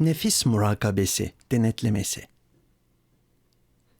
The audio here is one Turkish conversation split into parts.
Nefis murakabesi, denetlemesi.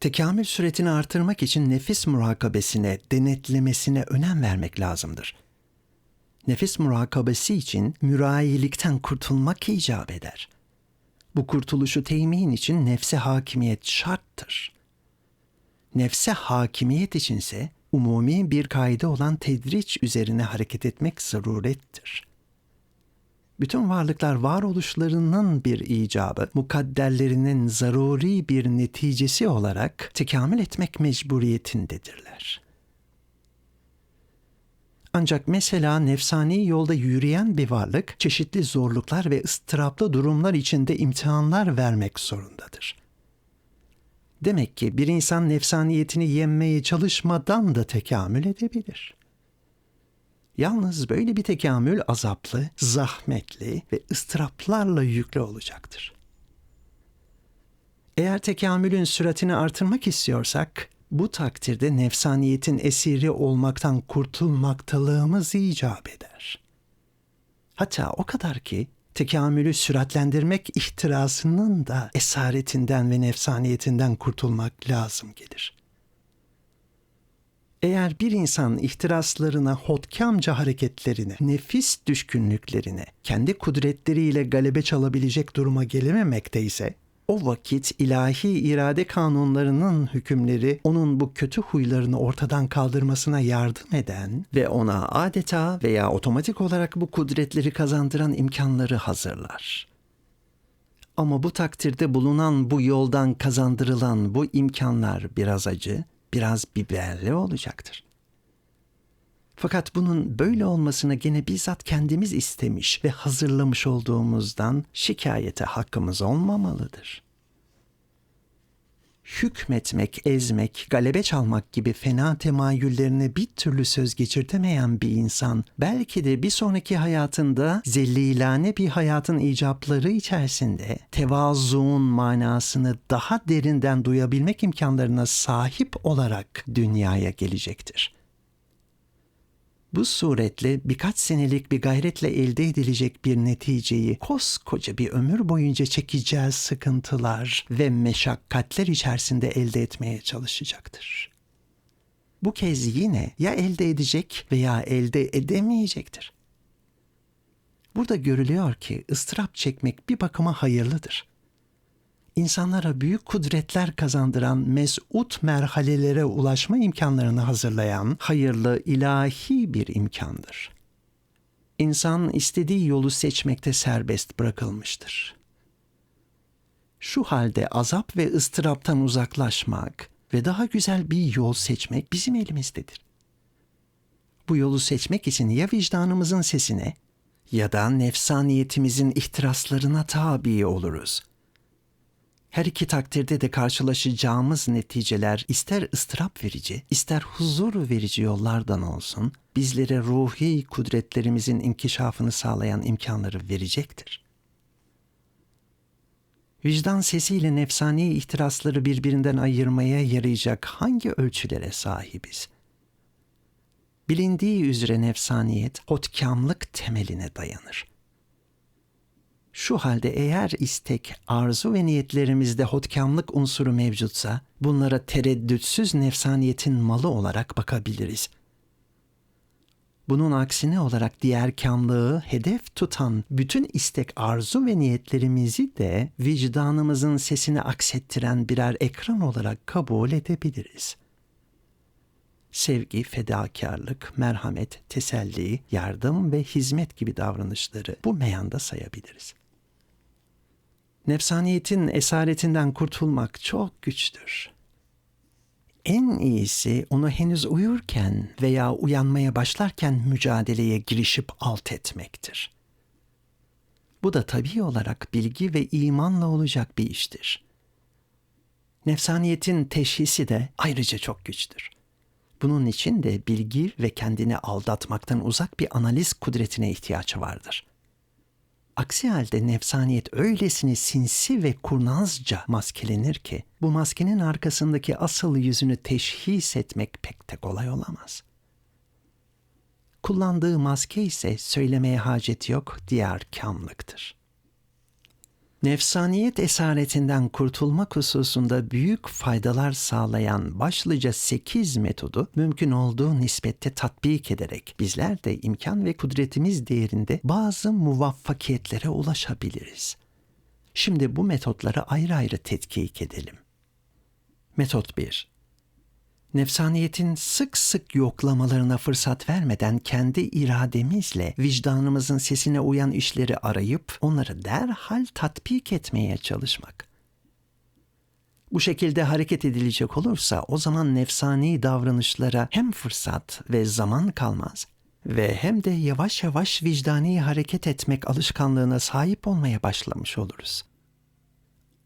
Tekamül süretini artırmak için nefis murakabesine, denetlemesine önem vermek lazımdır. Nefis murakabesi için mürayilikten kurtulmak icap eder. Bu kurtuluşu temin için nefse hakimiyet şarttır. Nefse hakimiyet içinse umumi bir kaide olan tedriç üzerine hareket etmek zarurettir.'' Bütün varlıklar varoluşlarının bir icabı, mukadderlerinin zaruri bir neticesi olarak tekamül etmek mecburiyetindedirler. Ancak mesela nefsani yolda yürüyen bir varlık çeşitli zorluklar ve ıstıraplı durumlar içinde imtihanlar vermek zorundadır. Demek ki bir insan nefsaniyetini yenmeye çalışmadan da tekamül edebilir.'' Yalnız böyle bir tekamül azaplı, zahmetli ve ıstıraplarla yüklü olacaktır. Eğer tekamülün süratini artırmak istiyorsak, bu takdirde nefsaniyetin esiri olmaktan kurtulmaktalığımız icap eder. Hatta o kadar ki tekamülü süratlendirmek ihtirasının da esaretinden ve nefsaniyetinden kurtulmak lazım gelir.'' Eğer bir insan ihtiraslarına, hotkamca hareketlerine, nefis düşkünlüklerine, kendi kudretleriyle galebe çalabilecek duruma gelememekteyse, o vakit ilahi irade kanunlarının hükümleri onun bu kötü huylarını ortadan kaldırmasına yardım eden ve ona adeta veya otomatik olarak bu kudretleri kazandıran imkanları hazırlar. Ama bu takdirde bulunan bu yoldan kazandırılan bu imkanlar biraz acı, biraz biberli olacaktır. Fakat bunun böyle olmasını gene bizzat kendimiz istemiş ve hazırlamış olduğumuzdan şikayete hakkımız olmamalıdır hükmetmek, ezmek, galebe çalmak gibi fena temayüllerine bir türlü söz geçirtemeyen bir insan belki de bir sonraki hayatında zellilane bir hayatın icapları içerisinde tevazuun manasını daha derinden duyabilmek imkanlarına sahip olarak dünyaya gelecektir. Bu suretle birkaç senelik bir gayretle elde edilecek bir neticeyi koskoca bir ömür boyunca çekeceğiz sıkıntılar ve meşakkatler içerisinde elde etmeye çalışacaktır. Bu kez yine ya elde edecek veya elde edemeyecektir. Burada görülüyor ki ıstırap çekmek bir bakıma hayırlıdır insanlara büyük kudretler kazandıran mesut merhalelere ulaşma imkanlarını hazırlayan hayırlı ilahi bir imkandır. İnsan istediği yolu seçmekte serbest bırakılmıştır. Şu halde azap ve ıstıraptan uzaklaşmak ve daha güzel bir yol seçmek bizim elimizdedir. Bu yolu seçmek için ya vicdanımızın sesine ya da nefsaniyetimizin ihtiraslarına tabi oluruz.'' Her iki takdirde de karşılaşacağımız neticeler ister ıstırap verici, ister huzur verici yollardan olsun, bizlere ruhi kudretlerimizin inkişafını sağlayan imkanları verecektir. Vicdan sesiyle nefsani ihtirasları birbirinden ayırmaya yarayacak hangi ölçülere sahibiz? Bilindiği üzere nefsaniyet, hotkamlık temeline dayanır.'' Şu halde eğer istek, arzu ve niyetlerimizde hotkamlık unsuru mevcutsa bunlara tereddütsüz nefsaniyetin malı olarak bakabiliriz. Bunun aksine olarak diğer kamlığı hedef tutan bütün istek, arzu ve niyetlerimizi de vicdanımızın sesini aksettiren birer ekran olarak kabul edebiliriz. Sevgi, fedakarlık, merhamet, teselli, yardım ve hizmet gibi davranışları bu meyanda sayabiliriz. Nefsaniyetin esaretinden kurtulmak çok güçtür. En iyisi onu henüz uyurken veya uyanmaya başlarken mücadeleye girişip alt etmektir. Bu da tabii olarak bilgi ve imanla olacak bir iştir. Nefsaniyetin teşhisi de ayrıca çok güçtür. Bunun için de bilgi ve kendini aldatmaktan uzak bir analiz kudretine ihtiyaç vardır.'' Aksi halde nefsaniyet öylesine sinsi ve kurnazca maskelenir ki bu maskenin arkasındaki asıl yüzünü teşhis etmek pek de kolay olamaz. Kullandığı maske ise söylemeye hacet yok diğer kamlıktır. Nefsaniyet esaretinden kurtulmak hususunda büyük faydalar sağlayan başlıca 8 metodu mümkün olduğu nispette tatbik ederek bizler de imkan ve kudretimiz değerinde bazı muvaffakiyetlere ulaşabiliriz. Şimdi bu metotları ayrı ayrı tetkik edelim. Metot 1 nefsaniyetin sık sık yoklamalarına fırsat vermeden kendi irademizle vicdanımızın sesine uyan işleri arayıp onları derhal tatbik etmeye çalışmak. Bu şekilde hareket edilecek olursa o zaman nefsani davranışlara hem fırsat ve zaman kalmaz ve hem de yavaş yavaş vicdani hareket etmek alışkanlığına sahip olmaya başlamış oluruz.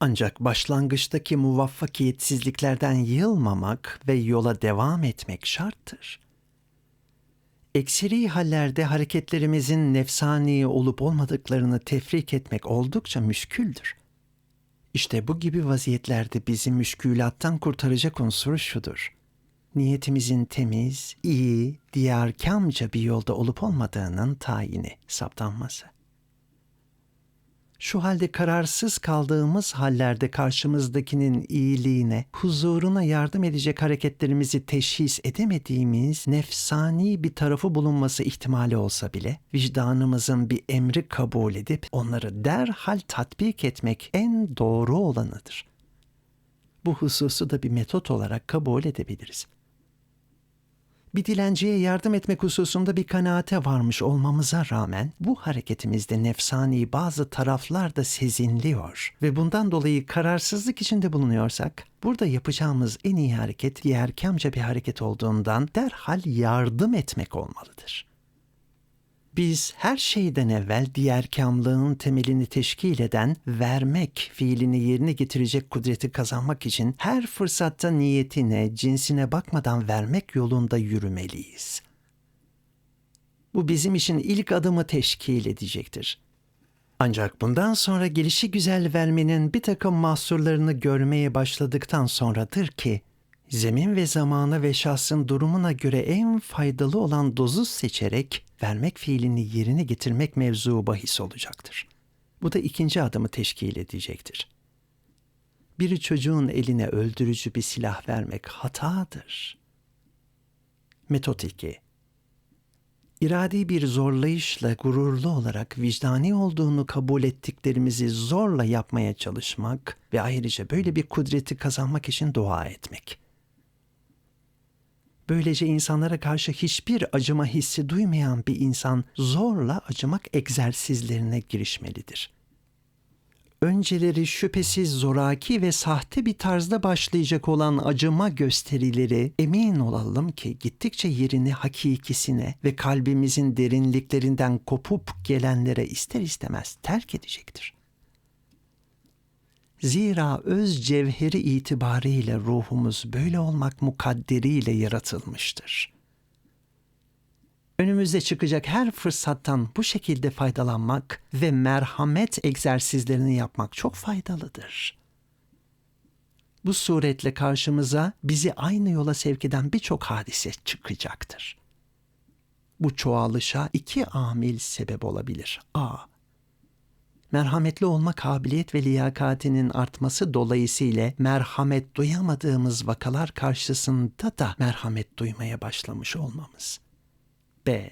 Ancak başlangıçtaki muvaffakiyetsizliklerden yılmamak ve yola devam etmek şarttır. Ekseri hallerde hareketlerimizin nefsani olup olmadıklarını tefrik etmek oldukça müşküldür. İşte bu gibi vaziyetlerde bizi müşkülattan kurtaracak unsur şudur. Niyetimizin temiz, iyi, diyarkamca bir yolda olup olmadığının tayini, saptanması. Şu halde kararsız kaldığımız hallerde karşımızdakinin iyiliğine, huzuruna yardım edecek hareketlerimizi teşhis edemediğimiz nefsani bir tarafı bulunması ihtimali olsa bile vicdanımızın bir emri kabul edip onları derhal tatbik etmek en doğru olanıdır. Bu hususu da bir metot olarak kabul edebiliriz bir dilenciye yardım etmek hususunda bir kanaate varmış olmamıza rağmen bu hareketimizde nefsani bazı taraflar da sezinliyor ve bundan dolayı kararsızlık içinde bulunuyorsak burada yapacağımız en iyi hareket yerkamca bir hareket olduğundan derhal yardım etmek olmalıdır. Biz her şeyden evvel diğer kamlığın temelini teşkil eden vermek fiilini yerine getirecek kudreti kazanmak için her fırsatta niyetine, cinsine bakmadan vermek yolunda yürümeliyiz. Bu bizim için ilk adımı teşkil edecektir. Ancak bundan sonra gelişi güzel vermenin bir takım mahsurlarını görmeye başladıktan sonradır ki zemin ve zamana ve şahsın durumuna göre en faydalı olan dozu seçerek vermek fiilini yerine getirmek mevzu bahis olacaktır. Bu da ikinci adımı teşkil edecektir. Bir çocuğun eline öldürücü bir silah vermek hatadır. Metot 2 İradi bir zorlayışla gururlu olarak vicdani olduğunu kabul ettiklerimizi zorla yapmaya çalışmak ve ayrıca böyle bir kudreti kazanmak için dua etmek.'' Böylece insanlara karşı hiçbir acıma hissi duymayan bir insan zorla acımak egzersizlerine girişmelidir. Önceleri şüphesiz zoraki ve sahte bir tarzda başlayacak olan acıma gösterileri emin olalım ki gittikçe yerini hakikisine ve kalbimizin derinliklerinden kopup gelenlere ister istemez terk edecektir. Zira öz cevheri itibariyle ruhumuz böyle olmak mukadderiyle yaratılmıştır. Önümüzde çıkacak her fırsattan bu şekilde faydalanmak ve merhamet egzersizlerini yapmak çok faydalıdır. Bu suretle karşımıza bizi aynı yola sevk eden birçok hadise çıkacaktır. Bu çoğalışa iki amil sebep olabilir. A merhametli olma kabiliyet ve liyakatinin artması dolayısıyla merhamet duyamadığımız vakalar karşısında da merhamet duymaya başlamış olmamız. B.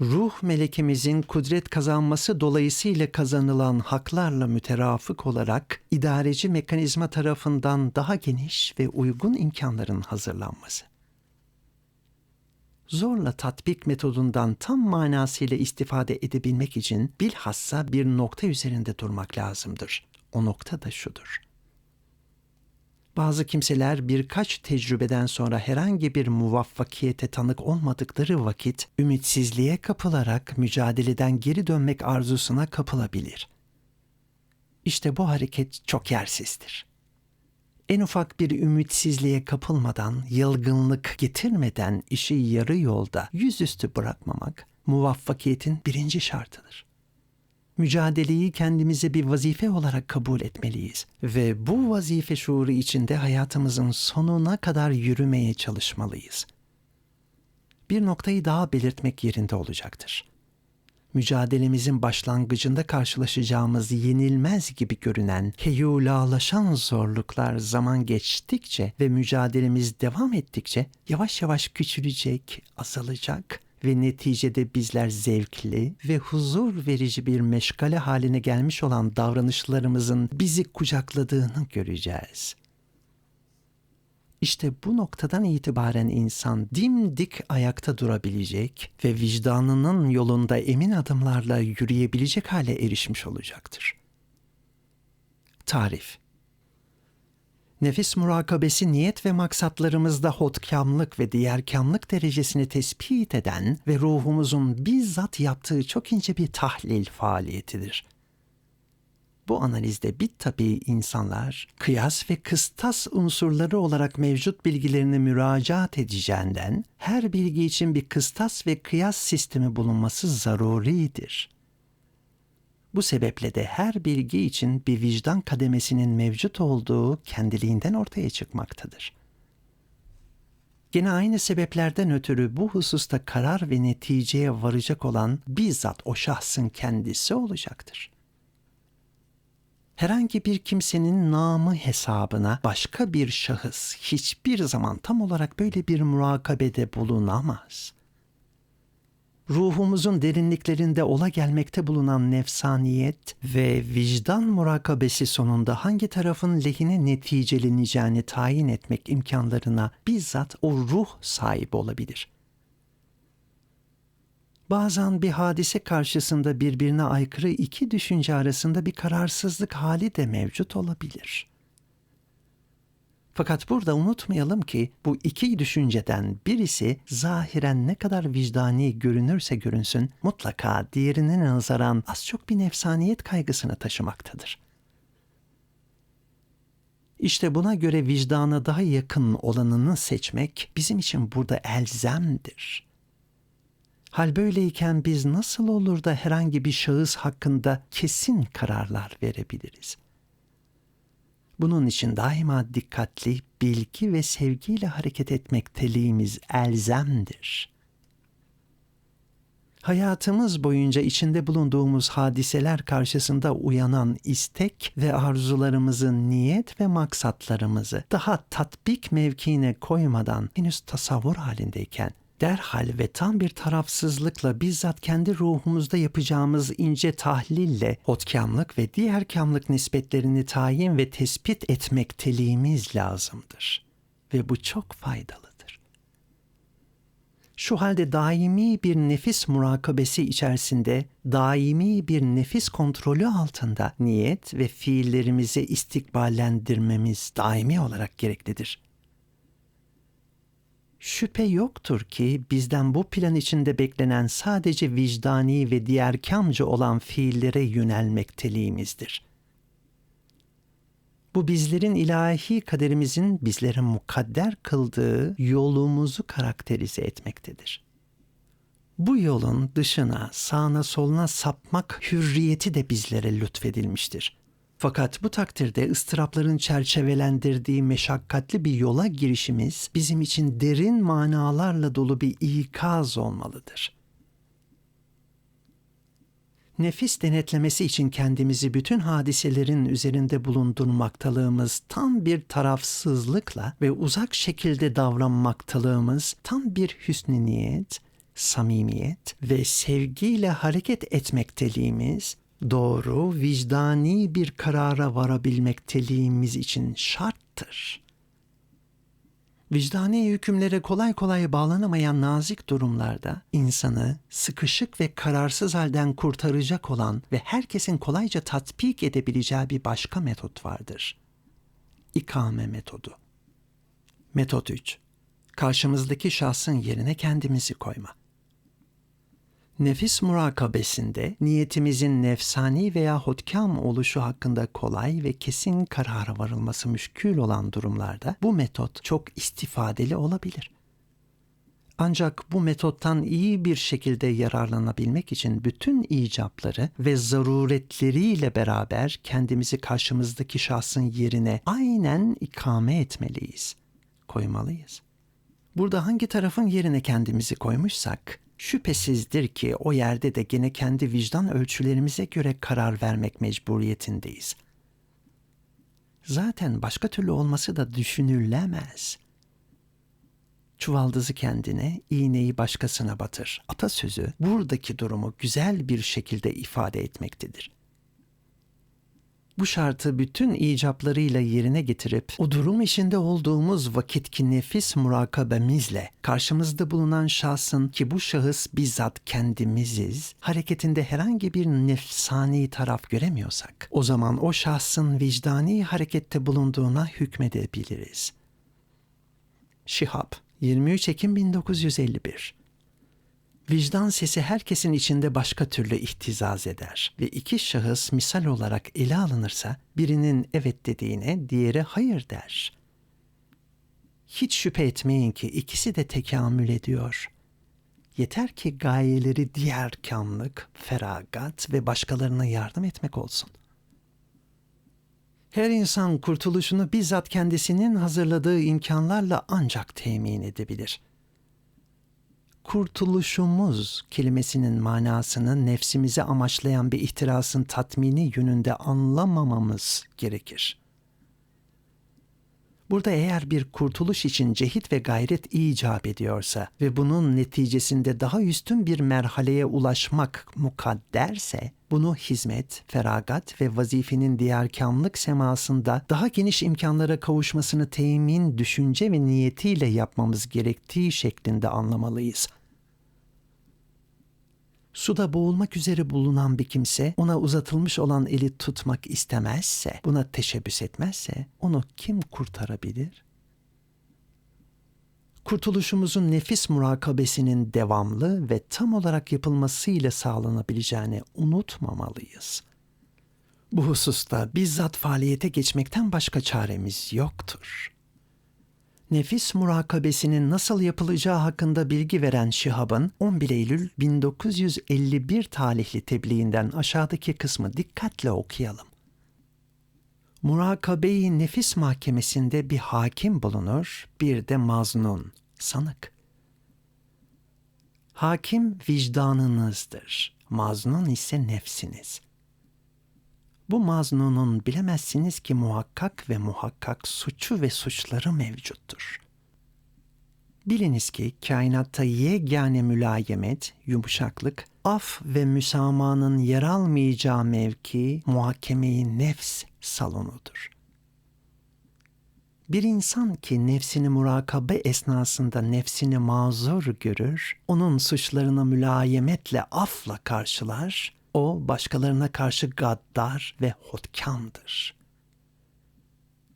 Ruh melekimizin kudret kazanması dolayısıyla kazanılan haklarla müterafık olarak idareci mekanizma tarafından daha geniş ve uygun imkanların hazırlanması zorla tatbik metodundan tam manasıyla istifade edebilmek için bilhassa bir nokta üzerinde durmak lazımdır. O nokta da şudur. Bazı kimseler birkaç tecrübeden sonra herhangi bir muvaffakiyete tanık olmadıkları vakit ümitsizliğe kapılarak mücadeleden geri dönmek arzusuna kapılabilir. İşte bu hareket çok yersizdir en ufak bir ümitsizliğe kapılmadan, yılgınlık getirmeden işi yarı yolda yüzüstü bırakmamak muvaffakiyetin birinci şartıdır. Mücadeleyi kendimize bir vazife olarak kabul etmeliyiz ve bu vazife şuuru içinde hayatımızın sonuna kadar yürümeye çalışmalıyız. Bir noktayı daha belirtmek yerinde olacaktır. Mücadelemizin başlangıcında karşılaşacağımız yenilmez gibi görünen heyulalaşan zorluklar zaman geçtikçe ve mücadelemiz devam ettikçe yavaş yavaş küçülecek, azalacak ve neticede bizler zevkli ve huzur verici bir meşgale haline gelmiş olan davranışlarımızın bizi kucakladığını göreceğiz. İşte bu noktadan itibaren insan dimdik ayakta durabilecek ve vicdanının yolunda emin adımlarla yürüyebilecek hale erişmiş olacaktır. Tarif Nefis murakabesi niyet ve maksatlarımızda hotkamlık ve diğerkamlık derecesini tespit eden ve ruhumuzun bizzat yaptığı çok ince bir tahlil faaliyetidir.'' Bu analizde bit tabii insanlar kıyas ve kıstas unsurları olarak mevcut bilgilerini müracaat edeceğinden her bilgi için bir kıstas ve kıyas sistemi bulunması zaruridir. Bu sebeple de her bilgi için bir vicdan kademesinin mevcut olduğu kendiliğinden ortaya çıkmaktadır. Gene aynı sebeplerden ötürü bu hususta karar ve neticeye varacak olan bizzat o şahsın kendisi olacaktır herhangi bir kimsenin namı hesabına başka bir şahıs hiçbir zaman tam olarak böyle bir murakabede bulunamaz. Ruhumuzun derinliklerinde ola gelmekte bulunan nefsaniyet ve vicdan murakabesi sonunda hangi tarafın lehine neticeleneceğini tayin etmek imkanlarına bizzat o ruh sahip olabilir.'' Bazen bir hadise karşısında birbirine aykırı iki düşünce arasında bir kararsızlık hali de mevcut olabilir. Fakat burada unutmayalım ki bu iki düşünceden birisi zahiren ne kadar vicdani görünürse görünsün mutlaka diğerine nazaran az çok bir nefsaniyet kaygısını taşımaktadır. İşte buna göre vicdana daha yakın olanını seçmek bizim için burada elzemdir.'' Hal böyleyken biz nasıl olur da herhangi bir şahıs hakkında kesin kararlar verebiliriz? Bunun için daima dikkatli, bilgi ve sevgiyle hareket etmekteliğimiz elzemdir. Hayatımız boyunca içinde bulunduğumuz hadiseler karşısında uyanan istek ve arzularımızın niyet ve maksatlarımızı daha tatbik mevkiine koymadan henüz tasavvur halindeyken derhal ve tam bir tarafsızlıkla bizzat kendi ruhumuzda yapacağımız ince tahlille hotkamlık ve diğer kamlık nispetlerini tayin ve tespit etmekteliğimiz lazımdır. Ve bu çok faydalıdır. Şu halde daimi bir nefis murakabesi içerisinde, daimi bir nefis kontrolü altında niyet ve fiillerimizi istikballendirmemiz daimi olarak gereklidir.'' Şüphe yoktur ki bizden bu plan içinde beklenen sadece vicdani ve diğer kamcı olan fiillere yönelmekteliğimizdir. Bu bizlerin ilahi kaderimizin bizlere mukadder kıldığı yolumuzu karakterize etmektedir. Bu yolun dışına, sağına soluna sapmak hürriyeti de bizlere lütfedilmiştir. Fakat bu takdirde ıstırapların çerçevelendirdiği meşakkatli bir yola girişimiz bizim için derin manalarla dolu bir ikaz olmalıdır. Nefis denetlemesi için kendimizi bütün hadiselerin üzerinde bulundurmaktalığımız tam bir tarafsızlıkla ve uzak şekilde davranmaktalığımız tam bir hüsnü niyet, samimiyet ve sevgiyle hareket etmekteliğimiz doğru, vicdani bir karara varabilmekteliğimiz için şarttır. Vicdani hükümlere kolay kolay bağlanamayan nazik durumlarda insanı sıkışık ve kararsız halden kurtaracak olan ve herkesin kolayca tatbik edebileceği bir başka metot vardır. İkame metodu. Metot 3. Karşımızdaki şahsın yerine kendimizi koyma. Nefis murakabesinde niyetimizin nefsani veya hotkam oluşu hakkında kolay ve kesin karara varılması müşkül olan durumlarda bu metot çok istifadeli olabilir. Ancak bu metottan iyi bir şekilde yararlanabilmek için bütün icapları ve zaruretleriyle beraber kendimizi karşımızdaki şahsın yerine aynen ikame etmeliyiz, koymalıyız. Burada hangi tarafın yerine kendimizi koymuşsak, Şüphesizdir ki o yerde de gene kendi vicdan ölçülerimize göre karar vermek mecburiyetindeyiz. Zaten başka türlü olması da düşünülemez. Çuvaldızı kendine, iğneyi başkasına batır. Atasözü buradaki durumu güzel bir şekilde ifade etmektedir. Bu şartı bütün icaplarıyla yerine getirip o durum içinde olduğumuz vakitki nefis murakabemizle karşımızda bulunan şahsın ki bu şahıs bizzat kendimiziz, hareketinde herhangi bir nefsani taraf göremiyorsak, o zaman o şahsın vicdani harekette bulunduğuna hükmedebiliriz. Şihab 23 Ekim 1951 Vicdan sesi herkesin içinde başka türlü ihtizaz eder ve iki şahıs misal olarak ele alınırsa birinin evet dediğine diğeri hayır der. Hiç şüphe etmeyin ki ikisi de tekamül ediyor. Yeter ki gayeleri diğer kamlık, feragat ve başkalarına yardım etmek olsun. Her insan kurtuluşunu bizzat kendisinin hazırladığı imkanlarla ancak temin edebilir.'' Kurtuluşumuz kelimesinin manasını nefsimizi amaçlayan bir ihtirasın tatmini yönünde anlamamamız gerekir. Burada eğer bir kurtuluş için cehit ve gayret icap ediyorsa ve bunun neticesinde daha üstün bir merhaleye ulaşmak mukadderse, bunu hizmet, feragat ve vazifenin diyarkamlık semasında daha geniş imkanlara kavuşmasını temin düşünce ve niyetiyle yapmamız gerektiği şeklinde anlamalıyız. Suda boğulmak üzere bulunan bir kimse ona uzatılmış olan eli tutmak istemezse, buna teşebbüs etmezse onu kim kurtarabilir? Kurtuluşumuzun nefis murakabesinin devamlı ve tam olarak yapılmasıyla sağlanabileceğini unutmamalıyız. Bu hususta bizzat faaliyete geçmekten başka çaremiz yoktur.'' Nefis murakabesinin nasıl yapılacağı hakkında bilgi veren Şihab'ın 11 Eylül 1951 tarihli tebliğinden aşağıdaki kısmı dikkatle okuyalım. Murakabe-i nefis mahkemesinde bir hakim bulunur, bir de maznun, sanık. Hakim vicdanınızdır, maznun ise nefsiniz. Bu maznunun bilemezsiniz ki muhakkak ve muhakkak suçu ve suçları mevcuttur. Biliniz ki kainatta yegane mülayemet, yumuşaklık, af ve müsamanın yer almayacağı mevki muhakemeyi nefs salonudur. Bir insan ki nefsini murakabe esnasında nefsini mazur görür, onun suçlarını mülayemetle afla karşılar, o başkalarına karşı gaddar ve hotkamdır.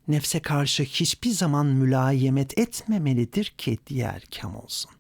Nefse karşı hiçbir zaman mülayemet etmemelidir ki diğer kam olsun.